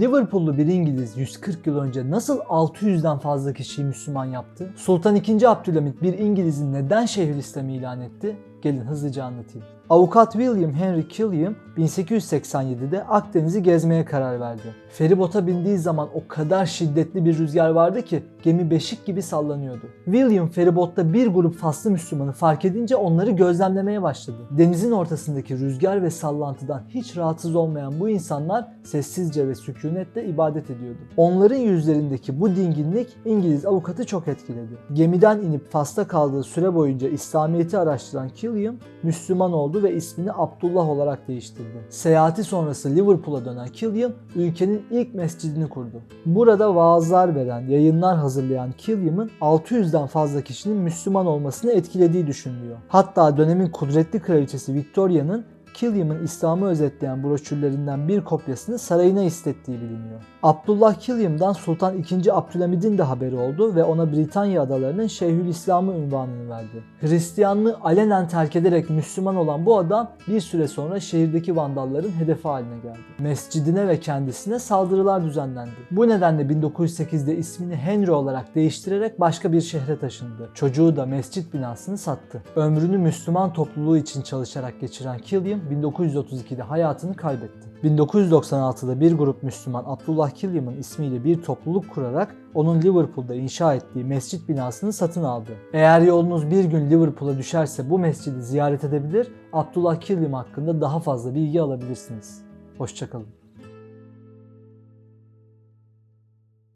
Liverpoollu bir İngiliz 140 yıl önce nasıl 600'den fazla kişiyi Müslüman yaptı? Sultan II. Abdülhamit bir İngiliz'i neden Şeyhülislam ilan etti? Gelin hızlıca anlatayım. Avukat William Henry Killiam 1887'de Akdeniz'i gezmeye karar verdi. Feribota bindiği zaman o kadar şiddetli bir rüzgar vardı ki gemi beşik gibi sallanıyordu. William feribotta bir grup faslı Müslümanı fark edince onları gözlemlemeye başladı. Denizin ortasındaki rüzgar ve sallantıdan hiç rahatsız olmayan bu insanlar sessizce ve sükunetle ibadet ediyordu. Onların yüzlerindeki bu dinginlik İngiliz avukatı çok etkiledi. Gemiden inip Fas'ta kaldığı süre boyunca İslamiyet'i araştıran Killiam Müslüman oldu ve ismini Abdullah olarak değiştirdi. Seyahati sonrası Liverpool'a dönen Killiam ülkenin ilk mescidini kurdu. Burada vaazlar veren, yayınlar hazırlayan Killiam'ın 600'den fazla kişinin Müslüman olmasını etkilediği düşünülüyor. Hatta dönemin kudretli kraliçesi Victoria'nın Killiam'ın İslam'ı özetleyen broşürlerinden bir kopyasını sarayına istettiği biliniyor. Abdullah Killiam'dan Sultan II. Abdülhamid'in de haberi oldu ve ona Britanya adalarının Şeyhülislam'ı ünvanını verdi. Hristiyanlığı alenen terk ederek Müslüman olan bu adam bir süre sonra şehirdeki vandalların hedefi haline geldi. Mescidine ve kendisine saldırılar düzenlendi. Bu nedenle 1908'de ismini Henry olarak değiştirerek başka bir şehre taşındı. Çocuğu da mescit binasını sattı. Ömrünü Müslüman topluluğu için çalışarak geçiren Killiam 1932'de hayatını kaybetti. 1996'da bir grup Müslüman Abdullah Killiam'ın ismiyle bir topluluk kurarak onun Liverpool'da inşa ettiği mescit binasını satın aldı. Eğer yolunuz bir gün Liverpool'a düşerse bu mescidi ziyaret edebilir, Abdullah Killiam hakkında daha fazla bilgi alabilirsiniz. Hoşçakalın.